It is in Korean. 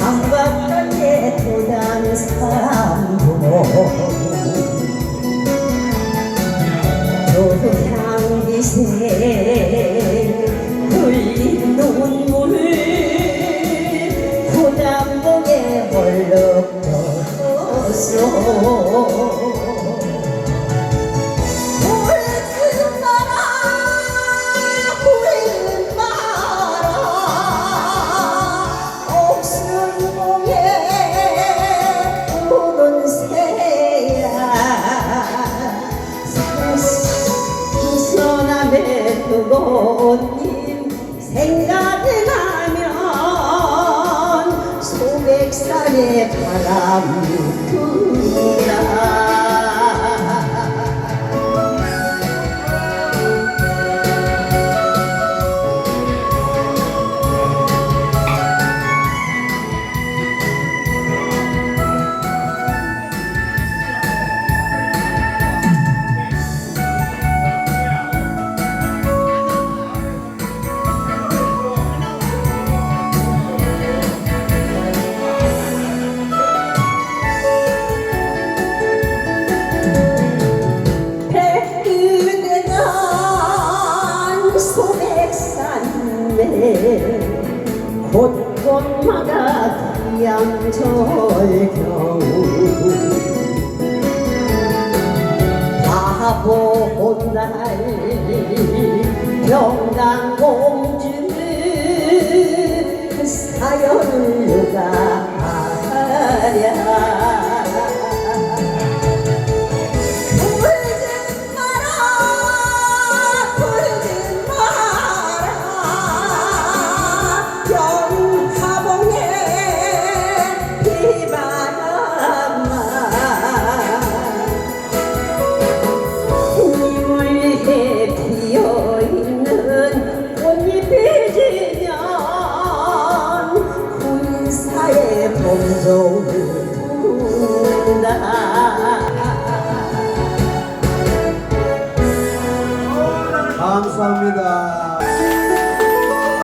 삼각관에 도단 삼도 조향기세 흘린 눈물 부담복에 벌럭 졌어 그곳님 생각이 나면 소백산의 바람이 곳곳마다 귀양절경 바보 혼날 병강공주 그 사연을 누가 범종을 부른다 감사합니다.